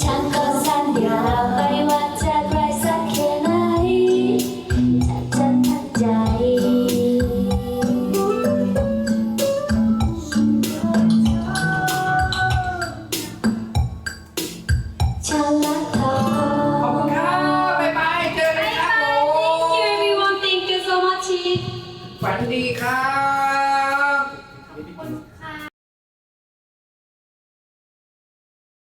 ฉันก็สัญญาไม่ว่าจะไกสักแค่ไหนจะใจ ฉันรักเธอ ขอบคุณครับ บ๊ายบาย เจอกันครับ Thank you everyone. Thank you so much. ฝันดีครับ